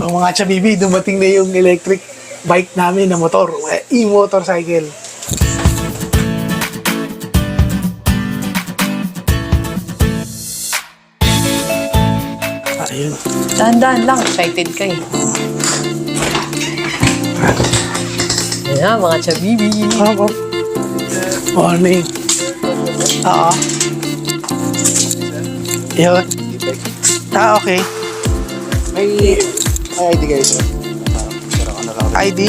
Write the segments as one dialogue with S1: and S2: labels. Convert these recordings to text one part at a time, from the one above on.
S1: O mga chabibi, dumating na yung electric bike namin na motor, e-motorcycle. Ayun.
S2: Dahan-dahan lang, excited ka eh. Ayan, mga chabibi.
S1: Ako. Morning. Oo. Yun. Ah, okay.
S3: May ID lang.
S1: ID?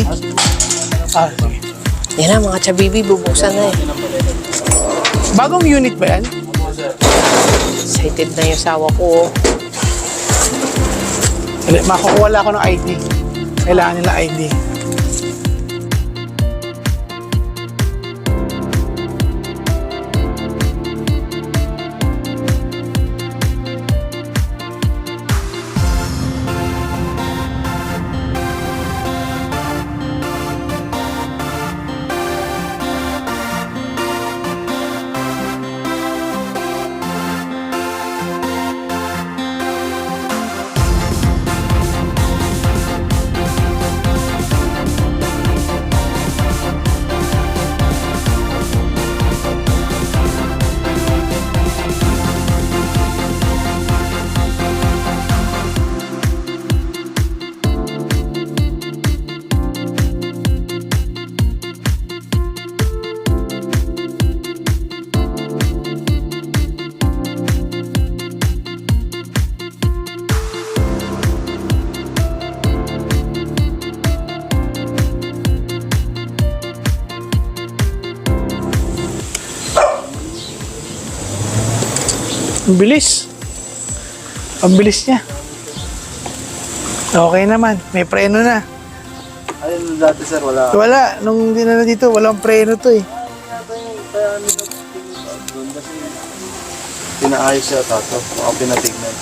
S1: Ah, sige.
S2: Yan na, mga chabibi, bubuksan na eh.
S1: Bagong unit ba yan?
S2: Excited na yung sawa ko. oh.
S1: Makukuha lang ako ng ID. Kailangan nila ID. Ang bilis. Ang bilis niya. Okay naman. May preno na.
S3: Ayun dati sir wala.
S1: Wala. Nung dinala dito, walang preno to eh.
S3: Yung pinaayos siya tato. Baka pinatignan.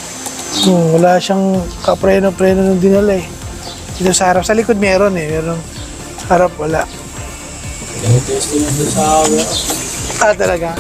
S1: Hmm, wala siyang kapreno-preno nung dinala eh. Dito sa harap. Sa likod meron eh. Meron. Sa harap wala. Ah, talaga.